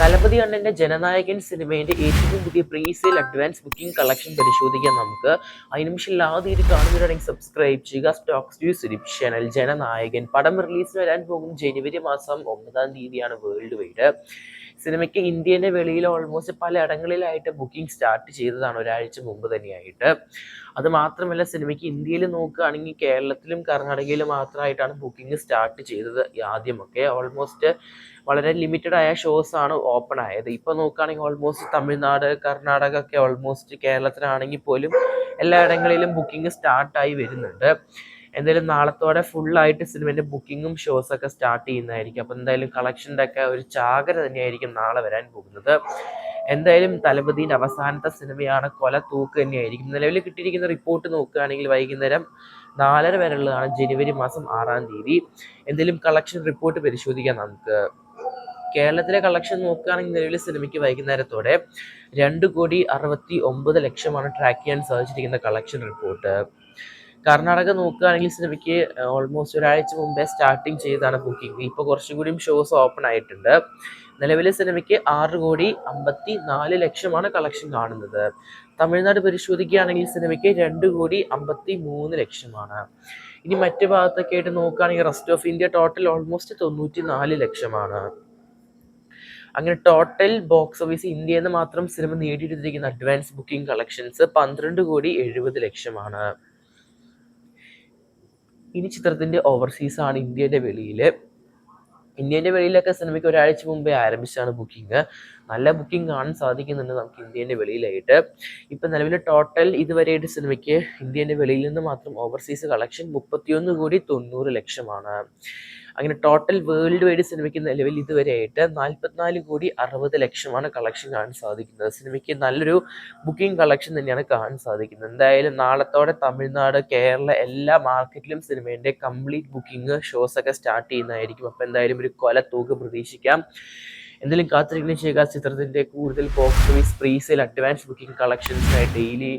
തലപതി അണ്ണന്റെ ജനനായകൻ സിനിമയുടെ ഏറ്റവും പുതിയ പ്രീസെയിൽ അഡ്വാൻസ് ബുക്കിംഗ് കളക്ഷൻ പരിശോധിക്കാൻ നമുക്ക്. അതിന് നിമിഷം ആദ്യം കാണുന്നവരാണെങ്കിൽ സബ്സ്ക്രൈബ് ചെയ്യുക. Stocks news YouTube channel Jananayakan. പടം റിലീസ് വരാൻ പോകും ജനുവരി മാസം ഒമ്പതാം തീയതിയാണ് വേൾഡ് വൈഡ് സിനിമയ്ക്ക് ഇന്ത്യന്റെ വെളിയിൽ ഓൾമോസ്റ്റ് പല ഇടങ്ങളിലായിട്ട് ബുക്കിംഗ് സ്റ്റാർട്ട് ചെയ്തതാണ് ഒരാഴ്ച മുമ്പ് തന്നെയായിട്ട്. അത് മാത്രമല്ല സിനിമയ്ക്ക് ഇന്ത്യയിൽ നോക്കുകയാണെങ്കിൽ കേരളത്തിലും കർണാടകയിലും മാത്രമായിട്ടാണ് ബുക്കിംഗ് സ്റ്റാർട്ട് ചെയ്തത് ആദ്യമൊക്കെ. ഓൾമോസ്റ്റ് വളരെ ലിമിറ്റഡ് ആയ ഷോസ് ആണ് ഓപ്പൺ ആയത്. ഇപ്പോൾ നോക്കുകയാണെങ്കിൽ ഓൾമോസ്റ്റ് തമിഴ്നാട് കർണാടക ഒക്കെ ഓൾമോസ്റ്റ് കേരളത്തിലാണെങ്കിൽ പോലും എല്ലായിടങ്ങളിലും ബുക്കിംഗ് സ്റ്റാർട്ടായി വരുന്നുണ്ട്. എന്തായാലും നാളത്തോടെ ഫുള്ളായിട്ട് സിനിമേന്റെ ബുക്കിങ്ങും ഒക്കെ സ്റ്റാർട്ട് ചെയ്യുന്നതായിരിക്കും. അപ്പോൾ എന്തായാലും കളക്ഷന്റെ ഒക്കെ ഒരു ചാകര തന്നെയായിരിക്കും നാളെ വരാൻ പോകുന്നത്. എന്തായാലും തലപതിന്റെ അവസാനത്തെ സിനിമയാണ് കൊല തൂക്ക് തന്നെയായിരിക്കും. നിലവിൽ കിട്ടിയിരിക്കുന്ന റിപ്പോർട്ട് നോക്കുകയാണെങ്കിൽ വൈകുന്നേരം നാലര വരെയുള്ളതാണ് ജനുവരി മാസം ആറാം തീയതി. എന്തെങ്കിലും കളക്ഷൻ റിപ്പോർട്ട് പരിശോധിക്കാം നമുക്ക്. കേരളത്തിലെ കളക്ഷൻ നോക്കുകയാണെങ്കിൽ നിലവിലെ സിനിമയ്ക്ക് വൈകുന്നേരത്തോടെ രണ്ട് കോടി അറുപത്തി ഒമ്പത് ലക്ഷമാണ് ട്രാക്ക് ചെയ്യാൻ സാധിച്ചിരിക്കുന്ന കളക്ഷൻ റിപ്പോർട്ട് കർണാടക നോക്കുകയാണെങ്കിൽ സിനിമയ്ക്ക് ഓൾമോസ്റ്റ് ഒരാഴ്ച മുമ്പേ സ്റ്റാർട്ടിങ് ചെയ്താണ് ബുക്കിംഗ് ഇപ്പോൾ കുറച്ചും കൂടിയും ഷോസ് ഓപ്പൺ ആയിട്ടുണ്ട്. നിലവിലെ സിനിമയ്ക്ക് ആറ് കോടി അമ്പത്തി നാല് ലക്ഷമാണ് കളക്ഷൻ കാണുന്നത്. തമിഴ്നാട് പരിശോധിക്കുകയാണെങ്കിൽ സിനിമയ്ക്ക് രണ്ട് കോടി അമ്പത്തി മൂന്ന് ലക്ഷമാണ്. ഇനി മറ്റു ഭാഗത്തൊക്കെ ആയിട്ട് നോക്കുകയാണെങ്കിൽ rest of India total almost തൊണ്ണൂറ്റി നാല് ലക്ഷമാണ്. അങ്ങനെ ടോട്ടൽ ബോക്സ് ഓഫീസ് ഇന്ത്യയിൽ നിന്ന് മാത്രം സിനിമ നേടിയെടുത്തിരിക്കുന്ന അഡ്വാൻസ് ബുക്കിംഗ് കളക്ഷൻസ് പന്ത്രണ്ട് കോടി എഴുപത് ലക്ഷമാണ്. ഇനി ചിത്രത്തിന്റെ ഓവർസീസ് ആണ് ഇന്ത്യയുടെ വെളിയിൽ ഇന്ത്യന്റെ വെളിയിലൊക്കെ സിനിമയ്ക്ക് ഒരാഴ്ച മുമ്പേ ആരംഭിച്ചാണ് ബുക്കിംഗ് നല്ല ബുക്കിംഗ് കാണാൻ സാധിക്കുന്നുണ്ട് നമുക്ക് ഇന്ത്യന്റെ വെളിയിലായിട്ട്. ഇപ്പം നിലവിൽ ടോട്ടൽ ഇതുവരെയായിട്ട് സിനിമയ്ക്ക് ഇന്ത്യന്റെ വെളിയിൽ നിന്ന് മാത്രം ഓവർസീസ് കളക്ഷൻ മുപ്പത്തിയൊന്ന് കോടി തൊണ്ണൂറ് ലക്ഷമാണ്. അങ്ങനെ ടോട്ടൽ വേൾഡ് വൈഡ് സിനിമയ്ക്ക് നിലവിൽ ഇതുവരെയായിട്ട് നാൽപ്പത്തിനാല് കോടി അറുപത് ലക്ഷമാണ് കളക്ഷൻ കാണാൻ സാധിക്കുന്നത്. സിനിമയ്ക്ക് നല്ലൊരു ബുക്കിംഗ് കളക്ഷൻ തന്നെയാണ് കാണാൻ സാധിക്കുന്നത്. എന്തായാലും നാളത്തോടെ തമിഴ്നാട് കേരള എല്ലാ മാർക്കറ്റിലും സിനിമേന്റെ കംപ്ലീറ്റ് ബുക്കിംഗ് ഷോസ് ഒക്കെ സ്റ്റാർട്ട് ചെയ്യുന്നതായിരിക്കും. അപ്പോൾ എന്തായാലും ഒരു കൊല തൂക്ക് പ്രതീക്ഷിക്കാം. എന്തെങ്കിലും കാത്തിരിക്കുന്ന ചെയ്യുക ചിത്രത്തിന്റെ കൂടുതൽ box office presale advance booking കളക്ഷൻസിനായി daily